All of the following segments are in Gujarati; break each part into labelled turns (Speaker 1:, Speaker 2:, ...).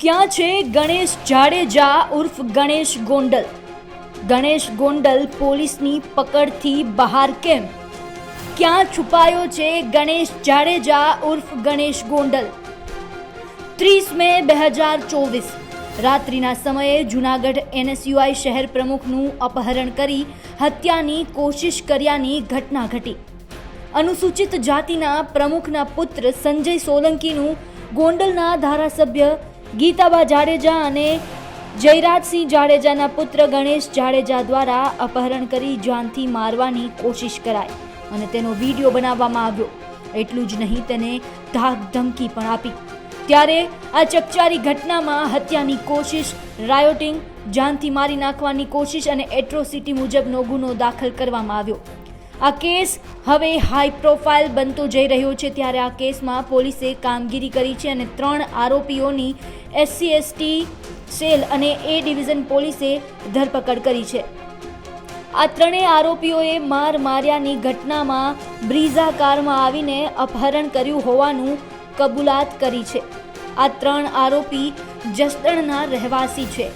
Speaker 1: ક્યાં છે ગણેશ જાડેજા ઉર્ફ ગણેશ ગોંડલ? ગણેશ ગોંડલ પોલીસની પકડથી બહાર કેમ? ક્યાં છુપાયો છે ગણેશ જાડેજા ઉર્ફ ગણેશ ગોંડલ? ત્રીસ મે બે હજાર ચોવીસ. રાત્રિના સમયે જૂનાગઢ એનએસયુઆઈ શહેર પ્રમુખનું અપહરણ કરી હત્યાની કોશિશ કર્યાની ઘટના ઘટી. અનુસૂચિત જાતિના પ્રમુખના પુત્ર સંજય સોલંકીનું ગોંડલના ધારાસભ્ય ગીતાબા જાડેજા અને જયરાજસિંહ જાડેજાના પુત્ર ગણેશ જાડેજા દ્વારા અપહરણ કરી જાનથી મારવાની કોશિશ કરાઈ અને તેનો વીડિયો બનાવવામાં આવ્યો. એટલું જ નહીં, તેને ધાક ધમકી પણ આપી. ત્યારે આ ચકચારી ઘટનામાં હત્યાની કોશિશ, રાયોટિંગ, જાનથી મારી નાખવાની કોશિશ અને એટ્રોસિટી મુજબનો ગુનો દાખલ કરવામાં આવ્યો. આ કેસ હવે હાઈ પ્રોફાઇલ બનતો જઈ રહ્યો છે ત્યારે આ કેસમાં પોલીસે કામગીરી કરી છે અને ત્રણ આરોપીઓની એસસી એસટી સેલ અને એ ડિવિઝન પોલીસે ધરપકડ કરી છે. આ ત્રણેય આરોપીઓએ માર માર્યાની ઘટનામાં બ્રીઝા કારમાં આવીને અપહરણ કર્યું હોવાનું કબૂલાત કરી છે. આ ત્રણ આરોપી જસદણના રહેવાસી છે.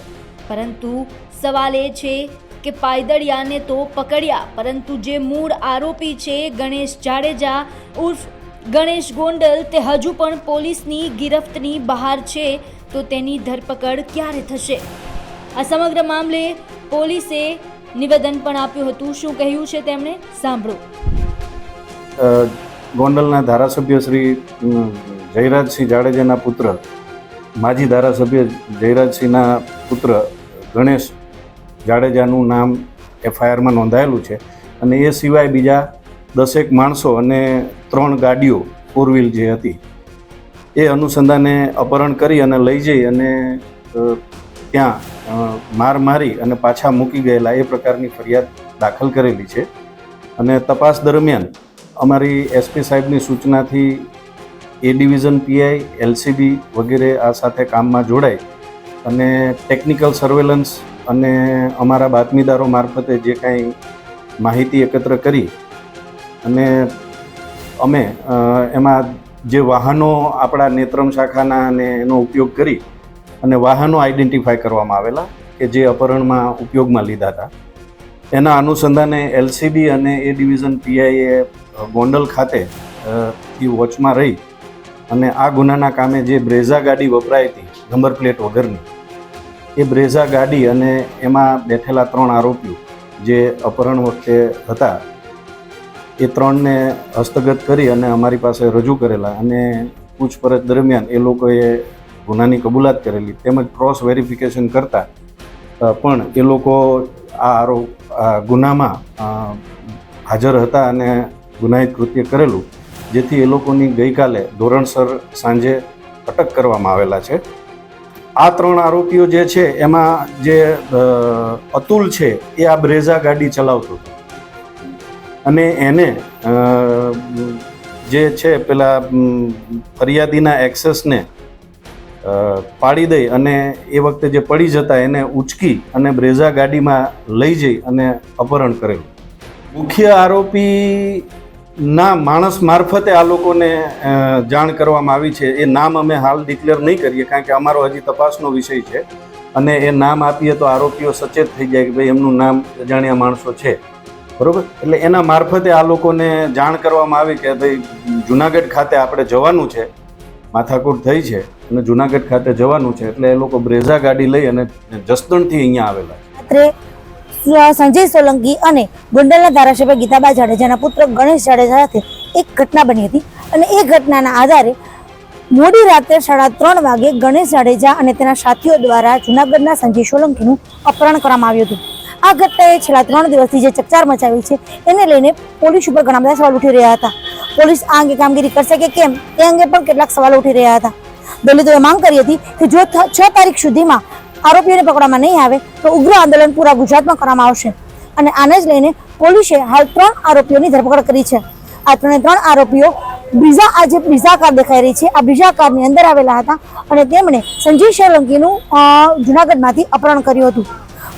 Speaker 1: પરંતુ સવાલ એ છે કે પાયદળિયાને તો પકડ્યા, પરંતુ જે મૂળ આરોપી છે ગણેશ જાડેજા, ઉર્ફ ગણેશ ગોંડલ તે હજુ પણ પોલીસની ગિરફ્તની બહાર છે, તો તેની ધરપકડ ક્યારે થશે? આ સમગ્ર મામલે પોલીસે નિવેદન પણ આપ્યું હતું. શું કહ્યું છે તેમણે? સાંભળો.
Speaker 2: ગોંડલના ધારાસભ્ય શ્રી જયરાજસિંહ જાડેજાના પુત્ર, માજી ધારાસભ્ય જયરાજસિંહના પુત્ર ગણેશ જાડેજાનું નામ એફઆઈઆરમાં નોંધાયેલું છે. અને એ સિવાય બીજા દસેક માણસો અને ત્રણ ગાડીઓ ફોર વ્હીલ જે હતી, એ અનુસંધાને અપહરણ કરી અને લઈ જઈ અને ત્યાં માર મારી અને પાછા મૂકી ગયેલા એ પ્રકારની ફરિયાદ દાખલ કરેલી છે. અને તપાસ દરમિયાન અમારી એસપી સાહેબની સૂચનાથી એ ડિવિઝન પીઆઈ એલસીબી વગેરે આ સાથે કામમાં જોડાય અને ટેકનિકલ સર્વેલન્સ અને અમારા બાતમીદારો મારફતે જે કાંઈ માહિતી એકત્ર કરી અને અમે એમાં જે વાહનો આપણા નેત્રમ શાખાના અને એનો ઉપયોગ કરી અને વાહનો આઈડેન્ટિફાય કરવામાં આવેલા કે જે અપહરણમાં ઉપયોગમાં લીધા હતા. એના અનુસંધાને એલસીબી અને એ ડિવિઝન પીઆઈએ ગોંડલ ખાતે થી વોચમાં રહી અને આ ગુનાના કામે જે બ્રેઝા ગાડી વપરાઈ હતી, નંબર પ્લેટ વગરની એ બ્રેઝા ગાડી અને એમાં બેઠેલા ત્રણ આરોપીઓ જે અપહરણ વખતે હતા, એ ત્રણને હસ્તગત કરી અને અમારી પાસે રજૂ કરેલા અને પૂછપરછ દરમિયાન એ લોકોએ ગુનાની કબૂલાત કરેલી તેમજ ક્રોસ વેરિફિકેશન કરતા પણ એ લોકો આ આરોપ, આ ગુનામાં હાજર હતા અને ગુનાહિત કૃત્ય કરેલું, જેથી એ લોકોની ગઈકાલે ધોરણસર સાંજે અટક કરવામાં આવેલા છે. આ ત્રણ આરોપીઓ જે છે, એમાં જે અતુલ છે, એ આ બ્રેઝા ગાડી ચલાવતો અને એને જે છે, પેલા ફરિયાદીના એક્સેસને પાડી દઈ અને એ વખતે જે પડી જતા એને ઉચકી અને બ્રેઝા ગાડીમાં લઈ જઈ અને અપહરણ કરેલું. મુખ્ય આરોપી ના, માણસ મારફતે આ લોકોને જાણ કરવામાં આવી છે. એ નામ અમે હાલ ડિક્લેર નહીં કરીએ, કારણ કે અમારો હજી તપાસનો વિષય છે. અને એ નામ આપીએ તો આરોપીઓ સચેત થઈ જાય કે ભાઈ એમનું નામ અજાણ્યા માણસો છે. બરોબર? એટલે એના મારફતે આ લોકોને જાણ કરવામાં આવી કે ભાઈ જુનાગઢ ખાતે આપણે જવાનું છે. માથાકૂટ થઈ છે અને જુનાગઢ ખાતે જવાનું છે. એટલે એ લોકો બ્રેઝા ગાડી લઈ અને જસદણથી અહીંયા આવેલા
Speaker 3: સ- સંજય સોલંકી અને ગોંડલના ધારાસભ્ય ગીતાબા જાડેજાના પુત્ર ગણેશ જાડેજા સાથે એક ઘટના બની હતી. અને એ ઘટનાના આધારે મોડી રાત્રે સાડા ત્રણ વાગે ગણેશ જાડેજા અને તેના સાથીઓ દ્વારા જૂનાગઢના સંજય સોલંકીનું અપહરણ કરવામાં આવ્યું હતું. આ ઘટનાએ છેલ્લા ત્રણ દિવસથી જે ચકચાર મચાવી છે, એને લઈને પોલીસ ઉપર ઘણા બધા સવાલ ઉઠી રહ્યા હતા. પોલીસ આ અંગે કામગીરી કરશે કે કેમ? તે અંગે પણ કેટલાક સવાલો ઉઠી રહ્યા હતા. દલિતોએ માંગ કરી હતી કે જો છ તારીખ સુધીમાં આરોપીઓને પકડવામાં નહીં આવે તો ઉગ્ર આંદોલન પૂરા ગુજરાતમાં કરવામાં આવશે. અને આને જ લઈને પોલીસે હાલ ત્રણ આરોપીઓની ધરપકડ કરી છે. આ ત્રણે ત્રણ આરોપીઓ બ્રિઝા આ જે કાર દેખાઈ રહી છે. આ બ્રિઝા કારની અંદર આવેલા હતા અને તેમણે સંજય સોલંકીનું જુનાગઢમાંથી અપહરણ કર્યું હતું.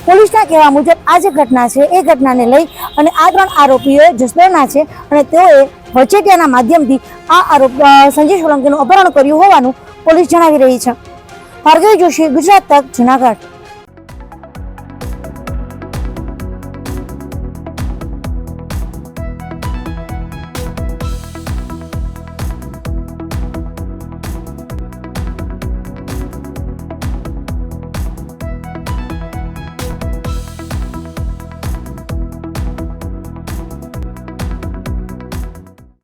Speaker 3: પોલીસના કહેવા મુજબ આ જે ઘટના છે, એ ઘટનાને લઈ અને આ ત્રણ આરોપીઓ જસદણના છે અને તેઓએ વચેટિયાના માધ્યમથી આ આરોપ સંજીવ સોલંકીનું અપહરણ કર્યું હોવાનું પોલીસ જણાવી રહી છે. ભાર્ગવી જોશી ગુજરાત તક જુનાગઢ.